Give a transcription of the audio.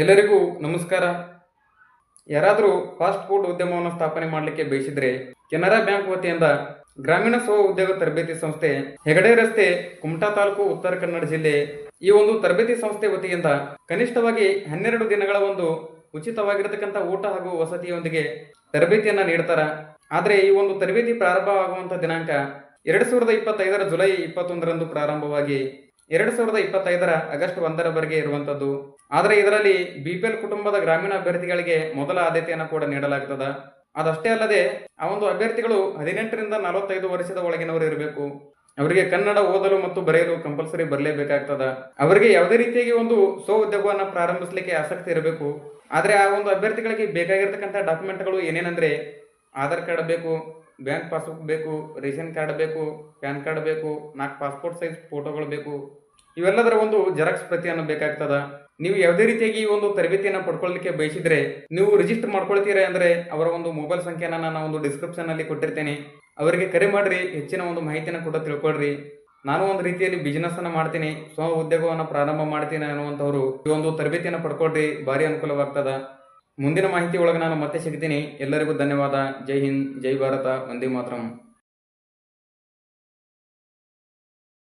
ಎಲ್ಲರಿಗೂ ನಮಸ್ಕಾರ. ಯಾರಾದರೂ ಫಾಸ್ಟ್ ಫುಡ್ ಉದ್ಯಮವನ್ನು ಸ್ಥಾಪನೆ ಮಾಡಲಿಕ್ಕೆ ಬಯಸಿದ್ರೆ ಕೆನರಾ ಬ್ಯಾಂಕ್ ವತಿಯಿಂದ ಗ್ರಾಮೀಣ ಸ್ವ ಉದ್ಯೋಗ ತರಬೇತಿ ಸಂಸ್ಥೆ ಹೆಗಡೆ ರಸ್ತೆ, ಕುಮಟಾ ತಾಲೂಕು, ಉತ್ತರ ಕನ್ನಡ ಜಿಲ್ಲೆ ಈ ಒಂದು ತರಬೇತಿ ಸಂಸ್ಥೆ ವತಿಯಿಂದ ಕನಿಷ್ಠವಾಗಿ ಹನ್ನೆರಡು ದಿನಗಳ ಒಂದು ಉಚಿತವಾಗಿರತಕ್ಕಂಥ ಊಟ ಹಾಗೂ ವಸತಿಯೊಂದಿಗೆ ತರಬೇತಿಯನ್ನ ನೀಡ್ತಾರ. ಆದರೆ ಈ ಒಂದು ತರಬೇತಿ ಪ್ರಾರಂಭ ಆಗುವಂತ ದಿನಾಂಕ ಎರಡ್ ಸಾವಿರದ ಇಪ್ಪತ್ತೈದರ ಜುಲೈ ಇಪ್ಪತ್ತೊಂದರಂದು ಪ್ರಾರಂಭವಾಗಿ ಎರಡ್ ಸಾವಿರದ ಇಪ್ಪತ್ತೈದರ ಆಗಸ್ಟ್ ಒಂದರವರೆಗೆ ಇರುವಂಥದ್ದು. ಆದರೆ ಇದರಲ್ಲಿ ಬಿಪಿಎಲ್ ಕುಟುಂಬದ ಗ್ರಾಮೀಣ ಅಭ್ಯರ್ಥಿಗಳಿಗೆ ಮೊದಲ ಆದ್ಯತೆಯನ್ನು ಕೂಡ ನೀಡಲಾಗ್ತದ. ಅದಷ್ಟೇ ಅಲ್ಲದೆ, ಆ ಒಂದು ಅಭ್ಯರ್ಥಿಗಳು ಹದಿನೆಂಟರಿಂದ ನಲವತ್ತೈದು ವರ್ಷದ ಒಳಗಿನವರು ಇರಬೇಕು. ಅವರಿಗೆ ಕನ್ನಡ ಓದಲು ಮತ್ತು ಬರೆಯಲು ಕಂಪಲ್ಸರಿ ಬರಲೇಬೇಕಾಗ್ತದ. ಅವರಿಗೆ ಯಾವುದೇ ರೀತಿಯಾಗಿ ಒಂದು ಸ್ವ ಉದ್ಯೋಗವನ್ನು ಪ್ರಾರಂಭಿಸಲಿಕ್ಕೆ ಆಸಕ್ತಿ ಇರಬೇಕು. ಆದರೆ ಆ ಒಂದು ಅಭ್ಯರ್ಥಿಗಳಿಗೆ ಬೇಕಾಗಿರ್ತಕ್ಕಂಥ ಡಾಕ್ಯುಮೆಂಟ್ಗಳು ಏನೇನಂದ್ರೆ ಆಧಾರ್ ಕಾರ್ಡ್ ಬೇಕು, ಬ್ಯಾಂಕ್ ಪಾಸ್ಬುಕ್ ಬೇಕು, ರೇಷನ್ ಕಾರ್ಡ್ ಬೇಕು, ಪ್ಯಾನ್ ಕಾರ್ಡ್ ಬೇಕು, ನಾಲ್ಕು ಪಾಸ್ಪೋರ್ಟ್ ಸೈಜ್ ಫೋಟೋಗಳು ಬೇಕು. ಇವೆಲ್ಲದರ ಒಂದು ಜೆರಾಕ್ಸ್ ಪ್ರತಿಯನ್ನು ಬೇಕಾಗ್ತದ. ನೀವು ಯಾವುದೇ ರೀತಿಯಾಗಿ ಈ ಒಂದು ತರಬೇತಿಯನ್ನು ಪಡ್ಕೊಳ್ಳಿಕ್ಕೆ ಬಯಸಿದ್ರೆ ನೀವು ರಿಜಿಸ್ಟರ್ ಮಾಡ್ಕೊಳ್ತೀರಾ ಅಂದರೆ ಅವರ ಒಂದು ಮೊಬೈಲ್ ಸಂಖ್ಯೆಯನ್ನು ನಾನು ಒಂದು ಡಿಸ್ಕ್ರಿಪ್ಷನಲ್ಲಿ ಕೊಟ್ಟಿರ್ತೇನೆ. ಅವರಿಗೆ ಕರೆ ಮಾಡಿರಿ, ಹೆಚ್ಚಿನ ಒಂದು ಮಾಹಿತಿಯನ್ನು ಕೂಡ ತಿಳ್ಕೊಳ್ರಿ. ನಾನು ಒಂದು ರೀತಿಯಲ್ಲಿ ಬಿಸ್ನೆಸ್ ಅನ್ನು ಮಾಡ್ತೀನಿ, ಸ್ವ ಉದ್ಯೋಗವನ್ನು ಪ್ರಾರಂಭ ಮಾಡ್ತೀನಿ ಅನ್ನುವಂಥವ್ರು ಈ ಒಂದು ತರಬೇತಿಯನ್ನು ಪಡ್ಕೊಳ್ರಿ, ಭಾರಿ ಅನುಕೂಲವಾಗ್ತದ. ಮುಂದಿನ ಮಾಹಿತಿ ಒಳಗೆ ನಾನು ಮತ್ತೆ ಸಿಗ್ತೀನಿ. ಎಲ್ಲರಿಗೂ ಧನ್ಯವಾದ. ಜೈ ಹಿಂದ್ ಜೈ ಭಾರತ. ವಂದೇ ಮಾತರಂ.